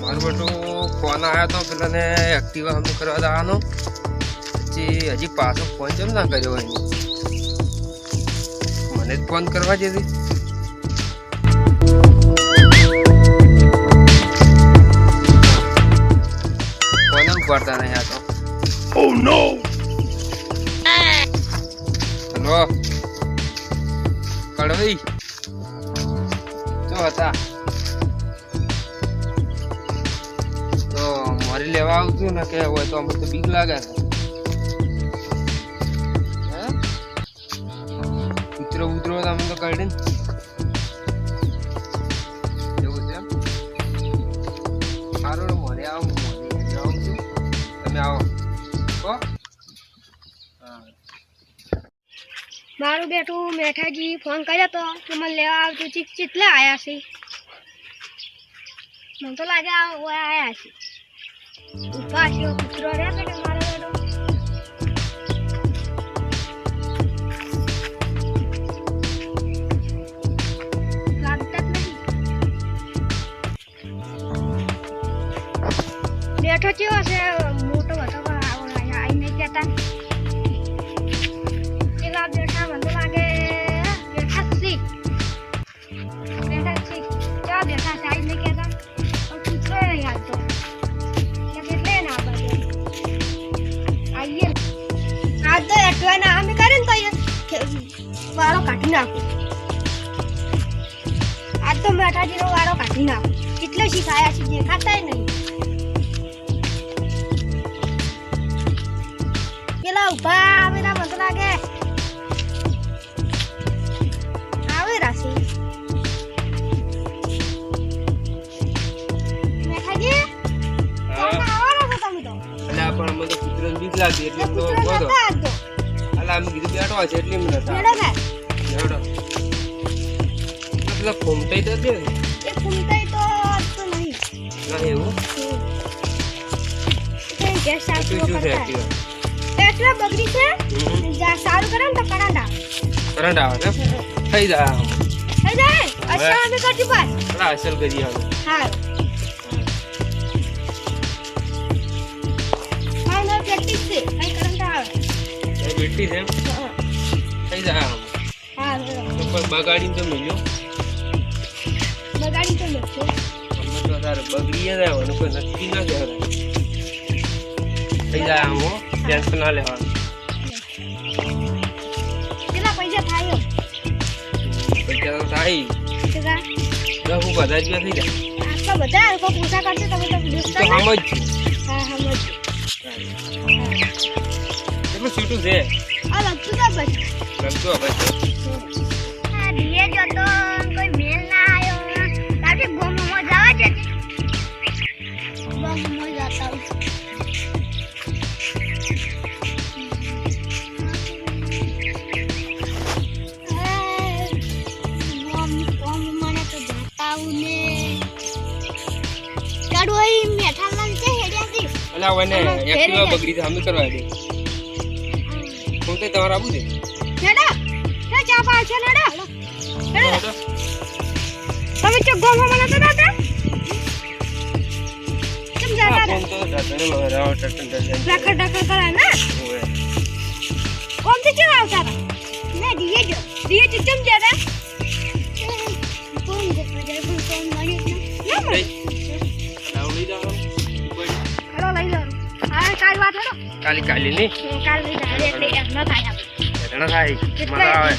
મારું બેટું ફોન આવ્યો તો પેલાને એક્ટિવા હમ કરવા જવાનો. પછી હજી પાછો ફોન ચમ ના કર્યો હોય? મને જ ફોન કરવા જેથી ફોન જ કરતા નહીં આ તો. હલો. કડવી. શું હતા. મારી લેવા આવતું ને કે હોય તો અમને તો બીક લાગે. ઉતરો ઉતરો તમે તો કાઢી ને. તમે આવો. હો? હા મારું બેટું મેઠાજી ફોન કર્યો તો કે મને લેવા આવતું ચીક ચીટલા આવ્યા છે. મને તો લાગે આયા છે. ઊભા છે કૂતરો રે તો કે મારો બેટો લાગતા જ નહીં બેઠો ચેવો છે મોટો હતો પણ આવો આઈ નહીં કહેતા પેલા બેઠા મને તો લાગે બેઠા જ છે બેઠા જ છે ક્યાં બેઠા છે આ તો એટવાના અમે કરે ને તો એ વાળો કાઢી નાખું. આજ તો મેઠાજીનો વાળો કાઢી નાખું. એટલે શીખાયા છે દેખાતાય નહીં. પેલા ઊભા આવેલા મને તો લાગે આવે રાશિ મેઠાજી પણ મને કૂતરાને બીક લાગી એટલે તો બોલો અમે કીધું બેઠો છે એટલે એમ નતા પેલા ફોમતાઈ તો દે. એ ફૂમતાઈ તો તો નહીં. ના એવું? ગેસ છે કરતા. બગડી છે? સારું કરે ને તો કરાંડા. કરંટ આવે ને થઈ જાય થઈ જાય? અચ્છા અમે કરતી પાસ અસલ કરી આવે હા. બેટી છે. થઈ જાય હા પણ બગાડીને તો મળ્યો બગાડી તો અમે તો તારે બગડી જાય અને કોઈ નક્કી ના કહેવાય થઈ જાય આમ ટેન્શન ના લેવાનું. કેટલા પૈસા થાય પૈસા તો થાય. કેટલા દસ હું બધા જ થઈ જાય આટલા બધા લોકો પૂછા કરશે તમે તો ઈ દોસ્ત તો આમ જ. હા મત કેટલું સીટું છે? આ લખતું તો આ કોઈ મેલ ના જવા છે જતા અલા વને એક્ટિવા બગડી તો અમે કરવા દે. હું તો તમારે આવું છે? ચા છે નડા. તમે ચો દાદા કેમ જતા તો ટટન ટટન. કરે ને કોમથી કેમ આવતા? હતા દીએ જો. દીએ ચમ જતા મળે કાલી કાલી ની? કાલી કાલી એટલે એમ ન થાય. આપણે ન થાય મારા આવે.